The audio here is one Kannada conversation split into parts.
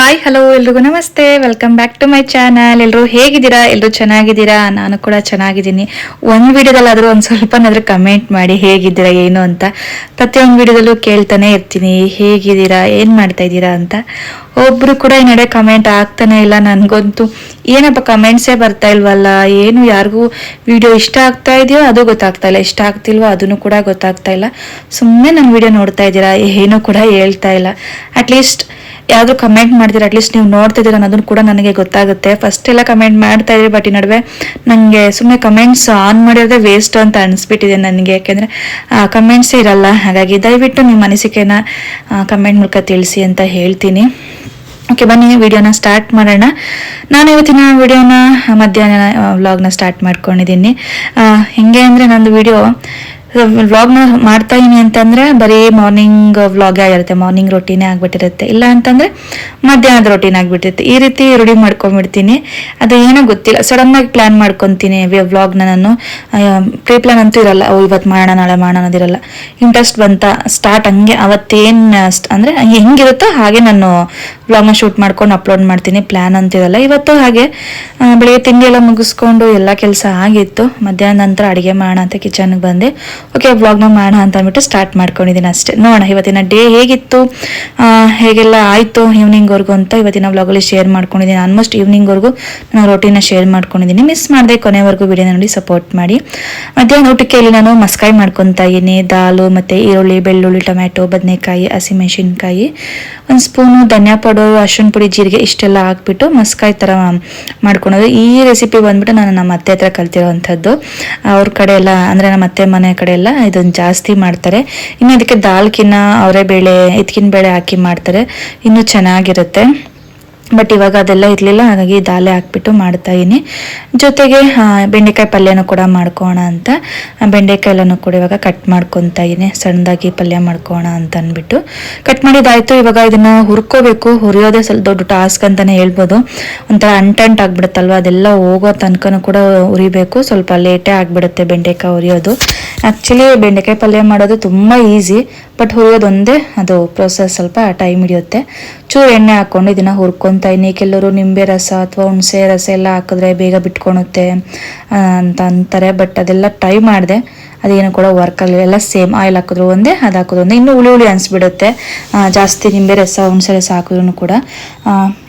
ಹಾಯ್ ಹಲೋ ಎಲ್ರಿಗೂ ನಮಸ್ತೆ. Welcome back to my channel ಎಲ್ಲರೂ ಹೇಗಿದ್ದೀರಾ? ಎಲ್ಲರೂ ಚೆನ್ನಾಗಿದ್ದೀರಾ? ನಾನು ಕೂಡ ಚೆನ್ನಾಗಿದ್ದೀನಿ. ಒಂದು ವಿಡಿಯೋದಲ್ಲಾದರೂ ಒಂದು ಸ್ವಲ್ಪನಾದರೂ ಕಮೆಂಟ್ ಮಾಡಿ ಹೇಗಿದ್ದೀರಾ, ಏನು ಅಂತ. ಪ್ರತಿಯೊಂದು ವಿಡಿಯೋದಲ್ಲೂ ಕೇಳ್ತಾನೆ ಇರ್ತೀನಿ. ಹೇಗಿದ್ದೀರಾ? ಏನು ಮಾಡ್ತಾ ಇದ್ದೀರಾ ಅಂತ. ಒಬ್ಬರು ಕೂಡ ಈ ನಡೆ ಕಮೆಂಟ್ ಆಗ್ತಾನೆ ಇಲ್ಲ. ನನಗಂತೂ ಏನಪ್ಪ ಕಮೆಂಟ್ಸೇ ಬರ್ತಾ ಇಲ್ವಲ್ಲ? ಏನು, ಯಾರಿಗೂ ವಿಡಿಯೋ ಇಷ್ಟ ಆಗ್ತಾ ಇದೆಯೋ ಅದು ಗೊತ್ತಾಗ್ತಾ ಇಲ್ಲ. ಇಷ್ಟ ಆಗ್ತಿಲ್ವೋ ಅದನ್ನು ಕೂಡ ಗೊತ್ತಾಗ್ತಾ ಇಲ್ಲ. ಸುಮ್ಮನೆ ನನ್ನ ವಿಡಿಯೋ ನೋಡ್ತಾ ಇದ್ದೀರಾ? ಏನೂ ಕೂಡ ಹೇಳ್ತಾ ಇಲ್ಲ. ಅಟ್ಲೀಸ್ಟ್ ಯಾವ್ದು ಕಮೆಂಟ್ ಮಾಡ್ತೀರಾ ಅಟ್ಲೀಸ್ಟ್ ನೀವು ನೋಡ್ತಿದ್ದೀರ ಅನ್ನೋದನ್ನು ಕೂಡ ನನಗೆ ಗೊತ್ತಾಗುತ್ತೆ. ಫಸ್ಟ್ ಎಲ್ಲ ಕಮೆಂಟ್ ಮಾಡ್ತಾ ಇದ್ರಿ ಬಟ್ ಈ ನಡುವೆ ನನಗೆ ಸುಮ್ಮನೆ ಕಮೆಂಟ್ಸ್ ಆನ್ ಮಾಡಿರೋದೇ ವೇಸ್ಟ್ ಅಂತ ಅನಿಸ್ಬಿಟ್ಟಿದೆ ನನಗೆ. ಯಾಕೆಂದರೆ ಕಮೆಂಟ್ಸೇ ಇರಲ್ಲ. ಹಾಗಾಗಿ ದಯವಿಟ್ಟು ನಿಮ್ಮ ಅನಿಸಿಕೆನ ಕಮೆಂಟ್ ಮೂಲಕ ತಿಳಿಸಿ ಅಂತ ಹೇಳ್ತೀನಿ. ಓಕೆ ಬನ್ನಿ ವಿಡಿಯೋನ ಸ್ಟಾರ್ಟ್ ಮಾಡೋಣ. ನಾನು ಇವತ್ತಿನ ವಿಡಿಯೋನ ಮಧ್ಯಾಹ್ನ ವ್ಲಾಗ್ನ ಸ್ಟಾರ್ಟ್ ಮಾಡ್ಕೊಂಡಿದ್ದೀನಿ. ಹೆಂಗೆ ಅಂದರೆ ನಂದು ವಿಡಿಯೋ ವ್ಲಾಗ್ನ ಮಾಡ್ತಾ ಇದೀನಿ ಅಂತಂದ್ರೆ ಬರೀ ಮಾರ್ನಿಂಗ್ ವ್ಲಾಗೇ ಆಗಿರುತ್ತೆ. ಮಾರ್ನಿಂಗ್ ರೊಟೀನೇ ಆಗಿಬಿಟ್ಟಿರುತ್ತೆ. ಇಲ್ಲ ಅಂತಂದ್ರೆ ಮಧ್ಯಾಹ್ನದ ರೊಟೀನ್ ಆಗ್ಬಿಟ್ಟಿರುತ್ತೆ. ಈ ರೀತಿ ರೂಢಿ ಮಾಡ್ಕೊಂಡ್ಬಿಡ್ತೀನಿ. ಅದು ಏನೋ ಗೊತ್ತಿಲ್ಲ. ಸಡನ್ ಆಗಿ ಪ್ಲಾನ್ ಮಾಡ್ಕೊತೀನಿ ವ್ಲಾಗ್ನ ನಾನು. ಪ್ರೀ ಪ್ಲಾನ್ ಅಂತೂ ಇರಲ್ಲ. ಓ ಇವತ್ತು ಮಾಡೋಣ, ನಾಳೆ ಮಾಡೋಣ ಅನ್ನೋದಿರಲ್ಲ ಇಂಟ್ರೆಸ್ಟ್ ಬಂತ ಸ್ಟಾರ್ಟ್ ಹಂಗೆ ಅವತ್ತೇನು ಅಂದ್ರೆ ಹೆಂಗಿರುತ್ತೋ ಹಾಗೆ ನಾನು ವ್ಲಾಗ್ನ ಶೂಟ್ ಮಾಡ್ಕೊಂಡು ಅಪ್ಲೋಡ್ ಮಾಡ್ತೀನಿ. ಪ್ಲಾನ್ ಅಂತಿರಲ್ಲ ಇವತ್ತು ಹಾಗೆ ಬೆಳಿಗ್ಗೆ ತಿಂಡಿ ಎಲ್ಲ ಮುಗಿಸ್ಕೊಂಡು ಎಲ್ಲ ಕೆಲಸ ಆಗಿತ್ತು. ಮಧ್ಯಾಹ್ನ ನಂತರ ಅಡುಗೆ ಮಾಡೋಣ ಅಂತ ಕಿಚನ್ಗೆ ಬಂದೆ. ಓಕೆ ವ್ಲಾಗ್ನ ಮಾಡೋಣ ಅಂತ ಅಂದ್ಬಿಟ್ಟು ಸ್ಟಾರ್ಟ್ ಮಾಡ್ಕೊಂಡಿದ್ದೀನಿ ಅಷ್ಟೇ. ನೋಡೋಣ, ಇವತ್ತಿನ ಡೇ ಹೇಗಿತ್ತು? ಹೇಗೆಲ್ಲ ಆಯಿತು ಈವ್ನಿಂಗ್ವರೆಗೂ ಅಂತ ಇವತ್ತಿನ ವ್ಲಾಗಲ್ಲಿ ಶೇರ್ ಮಾಡ್ಕೊಂಡಿದ್ದೀನಿ. ಆಲ್ಮೋಸ್ಟ್ ಈವ್ನಿಂಗ್ವರೆಗೂ ನಾನು ರೋಟಿನ ಶೇರ್ ಮಾಡ್ಕೊಂಡಿದ್ದೀನಿ. ಮಿಸ್ ಮಾಡಿದೆ ಕೊನೆವರೆಗೂ ವಿಡಿಯೋ ನೋಡಿ ಸಪೋರ್ಟ್ ಮಾಡಿ. ಮಧ್ಯಾಹ್ನ ಊಟಕ್ಕೆ ಇಲ್ಲಿ ನಾನು ಮಸ್ಕಾಯಿ ಮಾಡ್ಕೊತಾ ಇದ್ದೀನಿ. ದಾಲು ಮತ್ತು ಈರುಳ್ಳಿ, ಬೆಳ್ಳುಳ್ಳಿ, ಟೊಮ್ಯಾಟೊ, ಬದನೆಕಾಯಿ, ಹಸಿಮೆಣಸಿನ್ಕಾಯಿ, ಒಂದು ಸ್ಪೂನು ಧನಿಯಾ ಪೌಡರ್ ಅರ್ಶಿಣ ಪುಡಿ, ಜೀರಿಗೆ ಇಷ್ಟೆಲ್ಲ ಹಾಕ್ಬಿಟ್ಟು ಮಸ್ಕಾಯಿ ಥರ ಮಾಡ್ಕೊಳೋದು ಈ ರೆಸಿಪಿ ಬಂದ್ಬಿಟ್ಟು ನಾನು ನಮ್ಮ ಅತ್ತೆ ಹತ್ರ ಕಲ್ತಿರೋವಂಥದ್ದು ಅವ್ರ ಕಡೆ ಎಲ್ಲ, ಅಂದರೆ ನಮ್ಮ ಅತ್ತೆ ಮನೆ ಕಡೆ ಎಲ್ಲ ಇದನ್ನು ಜಾಸ್ತಿ ಮಾಡ್ತಾರೆ. ಇನ್ನು ಅದಕ್ಕೆ ದಾಲ್ಕಿನ ಅವರೇ ಬೇಳೆ, ಇದ್ಕಿನ ಬೇಳೆ ಹಾಕಿ ಮಾಡ್ತಾರೆ. ಇನ್ನೂ ಚೆನ್ನಾಗಿರುತ್ತೆ. ಬಟ್ ಇವಾಗ ಅದೆಲ್ಲ ಇರಲಿಲ್ಲ, ಹಾಗಾಗಿ ದಾಲೆ ಹಾಕ್ಬಿಟ್ಟು ಮಾಡ್ತಾ ಇದೀನಿ ಜೊತೆಗೆ ಬೆಂಡೆಕಾಯಿ ಪಲ್ಯನೂ ಕೂಡ ಮಾಡ್ಕೋಣ ಅಂತ. ಬೆಂಡೆಕಾಯಿ ಎಲ್ಲನೂ ಕೂಡ ಇವಾಗ ಕಟ್ ಮಾಡ್ಕೊತಾ ಇದೀನಿ ಸಣ್ಣದಾಗಿ ಪಲ್ಯ ಮಾಡ್ಕೋಣ ಅಂತ ಅಂದ್ಬಿಟ್ಟು. ಕಟ್ ಮಾಡಿದಾಯ್ತು, ಇವಾಗ ಇದನ್ನ ಹುರ್ಕೋಬೇಕು. ಹುರಿಯೋದೇ ಸ್ವಲ್ಪ ದೊಡ್ಡ ಟಾಸ್ಕ್ ಅಂತಾನೆ ಹೇಳ್ಬೋದು. ಒಂಥರ ಅಂಟಂಟ್ ಆಗ್ಬಿಡುತ್ತಲ್ವ, ಅದೆಲ್ಲ ಹೋಗೋ ತನಕನೂ ಕೂಡ ಹುರಿಬೇಕು. ಸ್ವಲ್ಪ ಲೇಟೇ ಆಗಿಬಿಡುತ್ತೆ ಬೆಂಡೆಕಾಯಿ ಹುರಿಯೋದು. ಆ್ಯಕ್ಚುಲಿ ಬೆಂಡೆಕಾಯಿ ಪಲ್ಯ ಮಾಡೋದು ತುಂಬ ಈಸಿ ಬಟ್ ಹುರಿಯೋದೊಂದೇ ಅದು ಪ್ರೊಸೆಸ್ ಸ್ವಲ್ಪ ಟೈಮ್ ಹಿಡಿಯುತ್ತೆ. ಚೂರು ಎಣ್ಣೆ ಹಾಕ್ಕೊಂಡು ಇದನ್ನು ಹುರ್ಕೊತಾ ಇದೀನಿ ಕೆಲವರು ನಿಂಬೆ ರಸ ಅಥವಾ ಹುಣಸೆ ರಸ ಎಲ್ಲ ಹಾಕಿದ್ರೆ ಬೇಗ ಬಿಟ್ಕೊಳುತ್ತೆ ಅಂತ ಅಂತಾರೆ ಬಟ್ ಅದೆಲ್ಲ ಟ್ರೈ ಮಾಡಿದೆ. ಅದೇನು ಕೂಡ ವರ್ಕ್ ಆಗಲಿಲ್ಲ ಎಲ್ಲ ಸೇಮ್ ಆಯಿಲ್ ಹಾಕಿದ್ರು ಒಂದೇ, ಅದು ಹಾಕಿದ್ರು ಒಂದೇ. ಇನ್ನೂ ಹುಳಿ ಹುಳಿ ಅನಿಸ್ಬಿಡುತ್ತೆ. ಜಾಸ್ತಿ ನಿಂಬೆ ರಸ, ಹುಣಸೆ ರಸ ಹಾಕಿದ್ರು ಕೂಡ.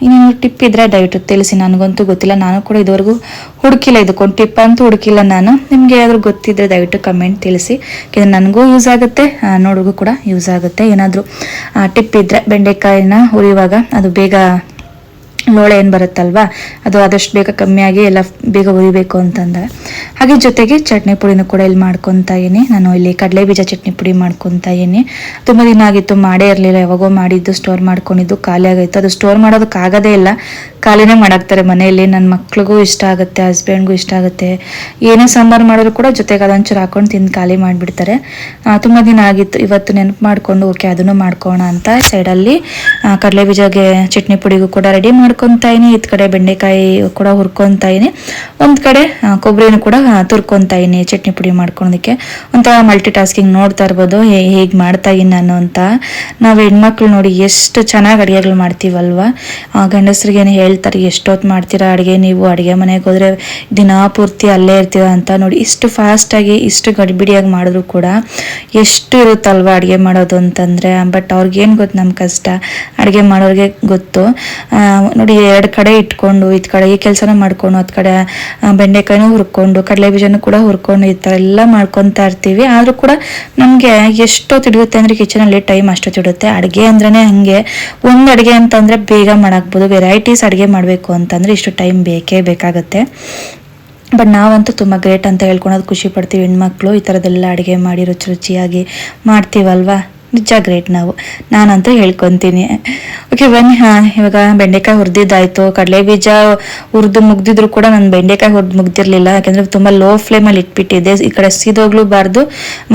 ಇನ್ನೇನು ಟಿಪ್ ಇದ್ರೆ ದಯವಿಟ್ಟು ತಿಳಿಸಿ, ನನಗಂತೂ ಗೊತ್ತಿಲ್ಲ. ನಾನು ಕೂಡ ಇದುವರೆಗೂ ಹುಡುಕಿಲ್ಲ, ಇದಕ್ಕೊಂದು ಟಿಪ್ ಅಂತೂ ಹುಡುಕಿಲ್ಲ ನಾನು. ನಿಮಗೆ ಏನಾದರೂ ಗೊತ್ತಿದ್ರೆ ದಯವಿಟ್ಟು ಕಮೆಂಟ್ ತಿಳಿಸಿ. ಯಾಕೆಂದ್ರೆ ನನಗೂ ಯೂಸ್ ಆಗುತ್ತೆ ನೋಡೋಗೂ ಕೂಡ ಯೂಸ್ ಆಗುತ್ತೆ. ಏನಾದರೂ ಟಿಪ್ ಇದ್ರೆ ಬೆಂಡೆಕಾಯಿನ ಹುರಿಯುವಾಗ ಅದು ಬೇಗ ಲೋಳೆ ಏನು ಬರುತ್ತಲ್ವಾ? ಅದು ಆದಷ್ಟು ಬೇಗ ಕಮ್ಮಿಯಾಗಿ ಎಲ್ಲ ಬೇಗ ಉರಿಬೇಕು ಅಂತಂದರೆ. ಹಾಗೆ ಜೊತೆಗೆ ಚಟ್ನಿ ಪುಡಿನೂ ಕೂಡ ಇಲ್ಲಿ ಮಾಡ್ಕೊತಾ ಇದೀನಿ ನಾನು ಇಲ್ಲಿ ಕಡಲೆ ಬೀಜ ಚಟ್ನಿ ಪುಡಿ ಮಾಡ್ಕೊತಾ ಇದೀನಿ ತುಂಬ ದಿನ ಆಗಿತ್ತು, ಮಾಡೇ ಇರಲಿಲ್ಲ. ಯಾವಾಗೋ ಮಾಡಿದ್ದು ಸ್ಟೋರ್ ಮಾಡ್ಕೊಂಡಿದ್ದು, ಖಾಲಿ ಆಗೈತು ಅದು ಸ್ಟೋರ್ ಮಾಡೋದಕ್ಕಾಗೋದೇ ಇಲ್ಲ. ಖಾಲಿನೇ ಮಾಡಾಕ್ತಾರೆ ಮನೆಯಲ್ಲಿ. ನನ್ನ ಮಕ್ಳಿಗೂ ಇಷ್ಟ ಆಗುತ್ತೆ ಹಸ್ಬೆಂಡ್ಗೂ ಇಷ್ಟ ಆಗುತ್ತೆ. ಏನೇ ಸಾಂಬಾರು ಮಾಡಿದ್ರು ಕೂಡ ಜೊತೆಗೆ ಅದೊಂಚೂರು ಹಾಕೊಂಡು ತಿಂದು ಖಾಲಿ ಮಾಡಿಬಿಡ್ತಾರೆ. ತುಂಬ ದಿನ ಆಗಿತ್ತು. ಇವತ್ತು ನೆನಪು ಮಾಡಿಕೊಂಡು, ಓಕೆ, ಅದನ್ನು ಮಾಡ್ಕೋಣ ಅಂತ ಸೈಡಲ್ಲಿ ಕಡಲೆ ಬೀಜಗೆ ಚಟ್ನಿ ಪುಡಿಗೂ ಕೂಡ ರೆಡಿ ಮಾಡ್ಕೊತಾ ಇದೀನಿ ಇದ್ ಕಡೆ ಬೆಂಡೆಕಾಯಿ ಕೂಡ ಹುರ್ಕೊತಾ ಇದೀನಿ ಒಂದು ಕಡೆ ಕೊಬ್ಬರಿನ ಕೂಡ ತುರ್ಕೊತಾ ಇದೀನಿ ಚಟ್ನಿ ಪುಡಿ ಮಾಡ್ಕೊಳೋದಕ್ಕೆ. ಒಂಥರ ಮಲ್ಟಿ ಟಾಸ್ಕಿಂಗ್ ನೋಡ್ತಾ ಇರ್ಬೋದು ಹೇಗೆ ಮಾಡ್ತಾ ಇದೀನಿ ನಾನು ಅಂತ. ನಾವು ಹೆಣ್ಮಕ್ಳು ನೋಡಿ ಎಷ್ಟು ಚೆನ್ನಾಗಿ ಅಡುಗೆಗಳು ಮಾಡ್ತೀವಲ್ವಾ? ಗಂಡಸ್ರಿಗೇನು ಹೇಳ್ತಾರೆ ಎಷ್ಟೊತ್ತು ಮಾಡ್ತೀರಾ ಅಡುಗೆ ನೀವು ಅಡುಗೆ ಮನೆಗೆ ಹೋದ್ರೆ ದಿನ ಪೂರ್ತಿ ಅಲ್ಲೇ ಇರ್ತೀರ ಅಂತ ನೋಡಿ. ಇಷ್ಟು ಫಾಸ್ಟಾಗಿ ಇಷ್ಟು ಗಡಿಬಿಡಿಯಾಗಿ ಮಾಡಿದ್ರು ಕೂಡ ಎಷ್ಟು ಇರುತ್ತಲ್ವ ಅಡುಗೆ ಮಾಡೋದು ಅಂತಂದರೆ? ಬಟ್ ಅವ್ರಿಗೇನು ಗೊತ್ತು ನಮ್ಮ ಕಷ್ಟ? ಅಡುಗೆ ಮಾಡೋರಿಗೆ ಗೊತ್ತು. ಆ, ನೋಡಿ, ಎರಡು ಕಡೆ ಇಟ್ಕೊಂಡು ಈ ಕಡೆ ಈ ಕೆಲಸನ ಮಾಡ್ಕೊಂಡು, ಅದ್ ಕಡೆ ಬೆಂಡೆಕಾಯಿನೂ ಹುರ್ಕೊಂಡು, ಕಡಲೆ ಬೀಜನೂ ಕೂಡ ಹುರ್ಕೊಂಡು ಈ ಥರ ಎಲ್ಲ ಮಾಡ್ಕೊತಾ ಇರ್ತೀವಿ. ಆದರೂ ಕೂಡ ನಮಗೆ ಎಷ್ಟೊತ್ತು ತಿಳಿಯುತ್ತೆ ಅಂದರೆ ಕಿಚನಲ್ಲಿ ಟೈಮ್ ಅಷ್ಟು ಹಿಡಿಯುತ್ತೆ ಅಡುಗೆ ಅಂದ್ರೇ ಹಾಗೆ. ಒಂದು ಅಡುಗೆ ಅಂತಂದರೆ ಬೇಗ ಮಾಡಾಕ್ಬೋದು. ವೆರೈಟೀಸ್ ಅಡುಗೆ ಮಾಡಬೇಕು ಅಂತಂದರೆ ಇಷ್ಟು ಟೈಮ್ ಬೇಕೇ ಬೇಕಾಗುತ್ತೆ. ಬಟ್ ನಾವಂತೂ ತುಂಬ ಗ್ರೇಟ್ ಅಂತ ಹೇಳ್ಕೊಳೋದು ಖುಷಿ ಪಡ್ತೀವಿ. ಹೆಣ್ಮಕ್ಳು ಈ ಥರದ್ದೆಲ್ಲ ಅಡುಗೆ ಮಾಡಿ ರುಚಿ ರುಚಿಯಾಗಿ ಮಾಡ್ತೀವಲ್ವಾ? ನಿಜ ಗ್ರೇಟ್ ನಾವು. ನಾನಂತ ಹೇಳ್ಕೊತೀನಿ. ಓಕೆ ಬನ್ನಿ, ಹಾಂ, ಇವಾಗ ಬೆಂಡೆಕಾಯಿ ಹುರಿದಿದ್ದಾಯ್ತು. ಕಡಲೆ ಬೀಜ ಹುರಿದು ಮುಗ್ದಿದ್ರು ಕೂಡ ನಾನು ಬೆಂಡೆಕಾಯಿ ಹುರಿದು ಮುಗ್ದಿರಲಿಲ್ಲ. ಯಾಕೆಂದರೆ ತುಂಬ ಲೋ ಫ್ಲೇಮಲ್ಲಿ ಇಟ್ಬಿಟ್ಟಿದ್ದೆ. ಈ ಕಡೆ ಸಿದೋಗ್ಲೂಬಾರ್ದು,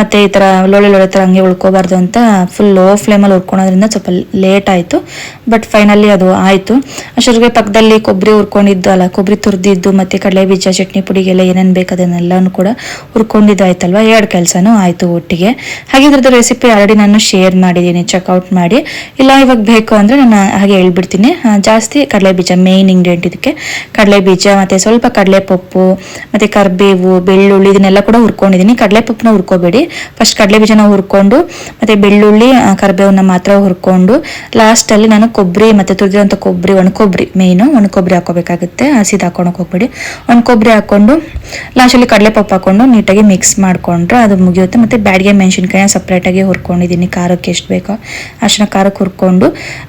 ಮತ್ತು ಈ ಥರ ಲೋಳೆ ಲೋಳೆ ಥರ ಹಂಗೆ ಉಳ್ಕೋಬಾರ್ದು ಅಂತ ಫುಲ್ ಲೋ ಫ್ಲೇಮಲ್ಲಿ ಹುರ್ಕೊಳೋದ್ರಿಂದ ಸ್ವಲ್ಪ ಲೇಟ್ ಆಯಿತು. ಬಟ್ ಫೈನಲಿ ಅದು ಆಯಿತು. ಅಷ್ಟೊರಿಗೆ ಪಕ್ಕದಲ್ಲಿ ಕೊಬ್ಬರಿ ಹುರ್ಕೊಂಡಿದ್ದು, ಅಲ್ಲ, ಕೊಬ್ಬರಿ ತುರಿದಿದ್ದು, ಮತ್ತು ಕಡಲೆ ಬೀಜ ಚಟ್ನಿ ಪುಡಿಗೆಲ್ಲ ಏನೇನು ಬೇಕು ಅದನ್ನೆಲ್ಲನೂ ಕೂಡ ಹುರ್ಕೊಂಡಿದ್ದಾಯ್ತಲ್ವ? ಎರಡು ಕೆಲಸನೂ ಆಯಿತು ಒಟ್ಟಿಗೆ. ಹಾಗೆ ರೆಸಿಪಿ ಆಲ್ರೆಡಿ ನಾನು ಶೇರ್ ಮಾಡಿದ್ದೀನಿ ಚೆಕ್ಔಟ್ ಮಾಡಿ. ಇಲ್ಲ, ಇವಾಗ ಬೇಕು ಅಂದರೆ ನಾನು ಹಾಗೆ ಹೇಳ್ಬಿಡ್ತೀನಿ. ಜಾಸ್ತಿ ಕಡಲೆ ಬೀಜ ಮೇಯ್ನ್ ಇಂಗ್ರೀಡಿಯೆಂಟ್ ಇದಕ್ಕೆ. ಕಡಲೆ ಬೀಜ ಮತ್ತು ಸ್ವಲ್ಪ ಕಡಲೆ ಪಪ್ಪು ಮತ್ತು ಕರಿಬೇವು, ಬೆಳ್ಳುಳ್ಳಿ ಇದನ್ನೆಲ್ಲ ಕೂಡ ಹುರ್ಕೊಂಡಿದ್ದೀನಿ. ಕಡಲೆ ಪಪ್ಪನ್ನ ಹುರ್ಕೋಬೇಡಿ. ಫಸ್ಟ್ ಕಡಲೆ ಬೀಜನ ಹುರ್ಕೊಂಡು, ಮತ್ತು ಬೆಳ್ಳುಳ್ಳಿ ಕರಿಬೇವನ್ನ ಮಾತ್ರ ಹುರ್ಕೊಂಡು ಲಾಸ್ಟಲ್ಲಿ ನಾನು ಕೊಬ್ಬರಿ ಮತ್ತು ತುರಿದಿರೋಂಥ ಕೊಬ್ಬರಿ ಒಣ ಕೊಬ್ಬರಿ ಮೇಯ್ನು ಒಣ ಕೊಬ್ಬರಿ ಹಾಕೋಬೇಕಾಗುತ್ತೆ ಹಸಿದು ಹಾಕೊಳಕ್ಕೆ ಹೋಗ್ಬೇಡಿ. ಒಣ ಕೊಬ್ಬರಿ ಹಾಕ್ಕೊಂಡು ಲಾಸ್ಟಲ್ಲಿ ಕಡಲೆ ಪಪ್ಪು ಹಾಕ್ಕೊಂಡು ನೀಟಾಗಿ ಮಿಕ್ಸ್ ಮಾಡಿಕೊಂಡ್ರೆ ಅದು ಮುಗಿಯುತ್ತೆ. ಮತ್ತು ಬ್ಯಾಡಿಗೆ ಮೆಣಸಿನ್ಕಾಯಿನ ಸಪ್ರೇಟಾಗಿ ಹುರ್ಕೊಂಡಿದ್ದೀನಿ. ಖಾರಕ್ಕೆ ಎಷ್ಟು ಬೇಕೋ ಅಷ್ಟನ್ನ ಖಾರಕ್ಕೆ ಹುರ್ಕೊಂಡು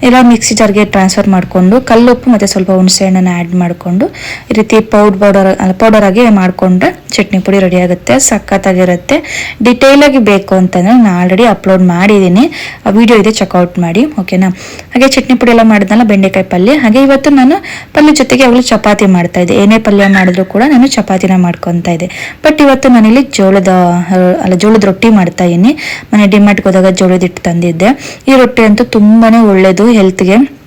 ಇಲ್ಲ ಮಿಕ್ಸಿ ಜಾರ್ಗೆ ಟ್ರಾನ್ಸ್ಫರ್ ಮಾಡಿಕೊಂಡು ಕಲ್ಲುಪ್ಪು ಮತ್ತು ಸ್ವಲ್ಪ ಹುಣಸೆ ಹಣ್ಣನ್ನು ಆ್ಯಡ್ ಮಾಡಿಕೊಂಡು, ಈ ರೀತಿ ಪೌಡ್ ಪೌಡರ್ ಪೌಡರ್ ಆಗಿ ಮಾಡಿಕೊಂಡ್ರೆ ಚಟ್ನಿ ಪುಡಿ ರೆಡಿ ಆಗುತ್ತೆ, ಸಖತ್ತಾಗಿರುತ್ತೆ. ಡಿಟೇಲಾಗಿ ಬೇಕು ಅಂತಂದರೆ ನಾನು ಆಲ್ರೆಡಿ ಅಪ್ಲೋಡ್ ಮಾಡಿದ್ದೀನಿ. ಆ ವಿಡಿಯೋ ಇದೆ ಚೆಕ್ಔಟ್ ಮಾಡಿ ಓಕೆನಾ ಹಾಗೆ ಚಟ್ನಿ ಪುಡಿ ಎಲ್ಲ ಮಾಡಿದ್ನಲ್ಲ, ಬೆಂಡೆಕಾಯಿ ಪಲ್ಯ. ಹಾಗೆ ಇವತ್ತು ನಾನು ಪಲ್ಯ ಜೊತೆಗೆ ಅವಳು ಚಪಾತಿ ಮಾಡ್ತಾ ಇದ್ದೆ. ಏನೇ ಪಲ್ಯ ಮಾಡಿದ್ರು ಕೂಡ ನಾನು ಚಪಾತಿನ ಮಾಡ್ಕೊತಾ ಇದ್ದೆ. ಬಟ್ ಇವತ್ತು ನಾನಿಲ್ಲಿ ಜೋಳದ, ಅಲ್ಲ ಜೋಳದ ರೊಟ್ಟಿ ಮಾಡ್ತಾ ಇದ್ದೀನಿ. ಮನೆ ಡಿಮಾರ್ಟ್ಗೆ ಹೋದಾಗ ಜೋಳದ ಹಿಟ್ಟು ತಂದಿದ್ದೆ. ಈ ರೊಟ್ಟಿ ಅಂತೂ ತುಂಬಾನೇ ಒಳ್ಳೇದು ಹೆಲ್ತ್ಗೆ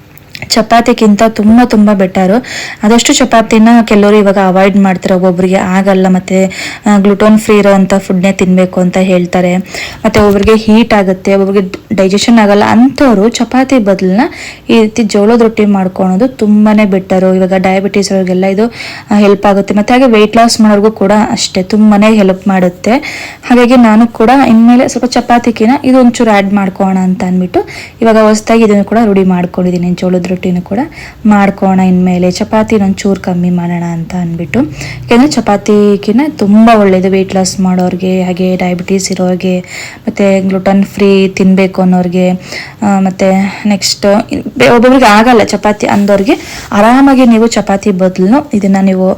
ಚಪಾತಿಗಿಂತ ತುಂಬ ತುಂಬ ಬೆಟರು ಆದಷ್ಟು ಚಪಾತಿನ ಕೆಲವರು ಇವಾಗ ಅವಾಯ್ಡ್ ಮಾಡ್ತಾರೆ ಒಬ್ಬೊಬ್ಬರಿಗೆ ಆಗಲ್ಲ ಮತ್ತು ಗ್ಲುಟೋನ್ ಫ್ರೀ ಇರೋವಂಥ ಫುಡ್ನೇ ತಿನ್ನಬೇಕು ಅಂತ ಹೇಳ್ತಾರೆ. ಮತ್ತು ಒಬ್ಬರಿಗೆ ಹೀಟ್ ಆಗುತ್ತೆ ಒಬ್ಬರಿಗೆ ಡೈಜೆಷನ್ ಆಗಲ್ಲ ಅಂಥವ್ರು ಚಪಾತಿ ಬದಲನ್ನ ಈ ರೀತಿ ಜೋಳದ ರೊಟ್ಟಿ ಮಾಡ್ಕೊಳೋದು ತುಂಬಾ ಬೆಟರು ಇವಾಗ ಡಯಾಬಿಟೀಸ್ ಅವ್ರಿಗೆಲ್ಲ ಇದು ಹೆಲ್ಪ್ ಆಗುತ್ತೆ. ಮತ್ತು ಹಾಗೆ ವೆಯ್ಟ್ ಲಾಸ್ ಮಾಡೋರಿಗೂ ಕೂಡ ಅಷ್ಟೇ ತುಂಬಾ ಹೆಲ್ಪ್ ಮಾಡುತ್ತೆ. ಹಾಗಾಗಿ ನಾನು ಕೂಡ ಇನ್ಮೇಲೆ ಸ್ವಲ್ಪ ಚಪಾತಿಗಿನ ಇದು ಒಂಚೂರು ಆ್ಯಡ್ ಮಾಡ್ಕೋಣ ಅಂತ ಅಂದ್ಬಿಟ್ಟು ಇವಾಗ ಹೊಸ್ದಾಗಿ ಇದನ್ನು ಕೂಡ ರೂಢಿ ಮಾಡ್ಕೊಂಡಿದ್ದೀನಿ ಜೋಳದ ರೊಟ್ಟಿನೂ ಕೂಡ ಮಾಡ್ಕೋಣ ಇನ್ಮೇಲೆ ಚಪಾತಿ ಒಂಚೂರು ಕಮ್ಮಿ ಮಾಡೋಣ ಅಂತ ಅಂದ್ಬಿಟ್ಟು. ಯಾಕೆಂದರೆ ಚಪಾತಿಗಿನ ತುಂಬ ಒಳ್ಳೆಯದು ವೆಯ್ಟ್ ಲಾಸ್ ಮಾಡೋರಿಗೆ, ಹಾಗೆ ಡಯಾಬಿಟೀಸ್ ಇರೋರಿಗೆ, ಮತ್ತು ಗ್ಲುಟನ್ ಫ್ರೀ ತಿನ್ನಬೇಕು ಅನ್ನೋರಿಗೆ ಮತ್ತು ನೆಕ್ಸ್ಟ್ ಒಬ್ಬೊಬ್ರಿಗೆ ಆಗಲ್ಲ ಚಪಾತಿ ಅಂದವ್ರಿಗೆ ಆರಾಮಾಗಿ ನೀವು ಚಪಾತಿ ಬದಲು ಇದನ್ನು ನೀವು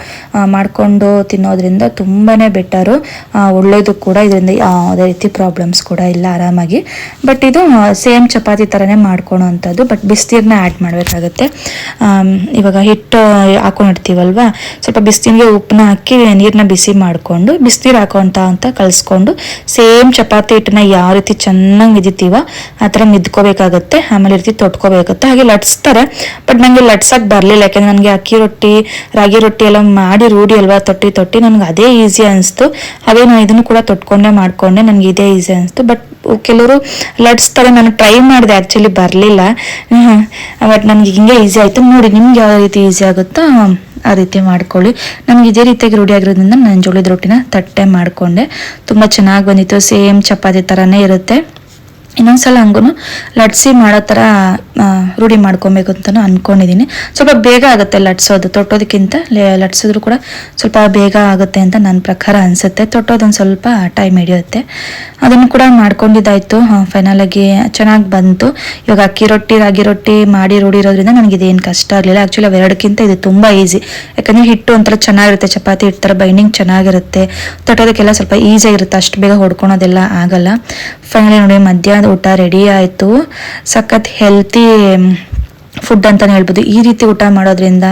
ಮಾಡಿಕೊಂಡು ತಿನ್ನೋದ್ರಿಂದ ತುಂಬಾ ಬೆಟರು ಒಳ್ಳೆಯದು ಕೂಡ ಇದರಿಂದ ಯಾವುದೇ ರೀತಿ ಪ್ರಾಬ್ಲಮ್ಸ್ ಕೂಡ ಇಲ್ಲ ಆರಾಮಾಗಿ. ಬಟ್ ಇದು ಸೇಮ್ ಚಪಾತಿ ಥರನೇ ಮಾಡ್ಕೊಳೋ ಅಂಥದ್ದು ಬಟ್ ಬಿಸಿನೀರನ್ನ ಆ್ಯಡ್ ಮಾಡಬೇಕಾಗತ್ತೆ ಇವಾಗ ಹಿಟ್ಟು ಹಾಕೊಂಡಿರ್ತೀವಲ್ವಾ ಸ್ವಲ್ಪ ಬಿಸಿನೀರಿಗೆ ಉಪ್ಪನ್ನ ಹಾಕಿ ನೀರನ್ನ ಬಿಸಿ ಮಾಡಿಕೊಂಡು, ಬಿಸಿನೀರು ಹಾಕೋಂತ ಅಂತ ಕಲಿಸ್ಕೊಂಡು, ಸೇಮ್ ಚಪಾತಿ ಹಿಟ್ಟನ್ನ ಯಾವ ರೀತಿ ಚೆನ್ನಾಗಿ ಮಿದಿತೀವ ಆ ಥರ ಮಿದ್ಕೋಬೇಕಾಗತ್ತೆ. ಆಮೇಲೆ ರೀತಿ ತೊಟ್ಕೋಬೇಕಾಗುತ್ತೆ. ಹಾಗೆ ಲಟ್ಸ್ತಾರೆ, ಬಟ್ ನನಗೆ ಲಟ್ಸಕ್ಕೆ ಬರಲಿಲ್ಲ. ಯಾಕೆಂದ್ರೆ ನನಗೆ ಅಕ್ಕಿ ರೊಟ್ಟಿ, ರಾಗಿ ರೊಟ್ಟಿ ಎಲ್ಲ ಮಾಡಿ ರೂಢಿ ಅಲ್ವಾ? ತೊಟ್ಟಿ ತೊಟ್ಟಿ, ನನಗೆ ಅದೇ ಈಸಿ ಅನಿಸ್ತು. ಹಾಗೆ ನಾನು ಇದನ್ನು ಕೂಡ ತೊಟ್ಕೊಂಡೆ ಮಾಡಿಕೊಂಡೆ ನನಗೆ ಇದೇ ಈಸಿ ಅನಿಸ್ತು. ಬಟ್ ಕೆಲವರು ಲಟ್ಸ್ತಾರೆ ನಾನು ಟ್ರೈ ಮಾಡಿದೆ ಆ್ಯಕ್ಚುಲಿ ಬರಲಿಲ್ಲ. ಬಟ್ ನನಗೆ ಹಿಂಗೆ ಈಸಿ ಆಯಿತು. ನೋಡಿ, ನಿಮ್ಗೆ ಯಾವ ರೀತಿ ಈಸಿ ಆಗುತ್ತೋ ಆ ರೀತಿ ಮಾಡ್ಕೊಳ್ಳಿ. ನಮ್ಗೆ ಇದೇ ರೀತಿಯಾಗಿ ರೂಢಿ ಆಗಿರೋದ್ರಿಂದ ನಾನು ಜೋಳದ ರೊಟ್ಟಿನ ತಟ್ಟೆ ಮಾಡಿಕೊಂಡೆ. ತುಂಬ ಚೆನ್ನಾಗಿ ಬಂದಿತ್ತು. ಸೇಮ್ ಚಪಾತಿ ಥರನೇ ಇರುತ್ತೆ. ಇನ್ನೊಂದ್ಸಲ ಹಂಗೂ ಲಟ್ಸಿ ಮಾಡೋ ಥರ ರೂಢಿ ಮಾಡ್ಕೊಬೇಕು ಅಂತಲೂ ಅನ್ಕೊಂಡಿದ್ದೀನಿ ಸ್ವಲ್ಪ ಬೇಗ ಆಗುತ್ತೆ ಲಟ್ಸೋದು. ತೊಟ್ಟೋದಕ್ಕಿಂತ ಲಟ್ಸಿದ್ರು ಕೂಡ ಸ್ವಲ್ಪ ಬೇಗ ಆಗುತ್ತೆ ಅಂತ ನನ್ನ ಪ್ರಕಾರ ಅನಿಸುತ್ತೆ. ತೊಟ್ಟೋದೊಂದು ಸ್ವಲ್ಪ ಟೈಮ್ ಹಿಡಿಯುತ್ತೆ. ಅದನ್ನು ಕೂಡ ಮಾಡ್ಕೊಂಡಿದ್ದಾಯಿತು. ಫೈನಲಾಗಿ ಚೆನ್ನಾಗಿ ಬಂತು. ಇವಾಗ ಅಕ್ಕಿ ರೊಟ್ಟಿ, ರಾಗಿ ರೊಟ್ಟಿ ಮಾಡಿ ರೂಢಿ ಇರೋದ್ರಿಂದ ನನಗೆ ಇದೇನು ಕಷ್ಟ ಆಗಲಿಲ್ಲ. ಆ್ಯಕ್ಚುಲಿ ಅವೆರಡಕ್ಕಿಂತ ಇದು ತುಂಬ ಈಸಿ ಯಾಕಂದರೆ ಹಿಟ್ಟು ಒಂಥರ ಚೆನ್ನಾಗಿರುತ್ತೆ. ಚಪಾತಿ ಹಿಟ್ಟು ಥರ ಬೈಂಡಿಂಗ್ ಚೆನ್ನಾಗಿರುತ್ತೆ. ತೊಟ್ಟೋದಕ್ಕೆಲ್ಲ ಸ್ವಲ್ಪ ಈಸಿಯಾಗಿರುತ್ತೆ ಅಷ್ಟು ಬೇಗ ಹೊಡ್ಕೊಳೋದೆಲ್ಲ ಆಗಲ್ಲ. ಫೈನಲಿ ನೋಡಿ ಮಧ್ಯಾಹ್ನದ ಊಟ ರೆಡಿ ಆಯಿತು. ಸಖತ್ ಹೆಲ್ತಿ ಫುಡ್ ಅಂತಲೇ ಹೇಳ್ಬೋದು. ಈ ರೀತಿ ಊಟ ಮಾಡೋದ್ರಿಂದ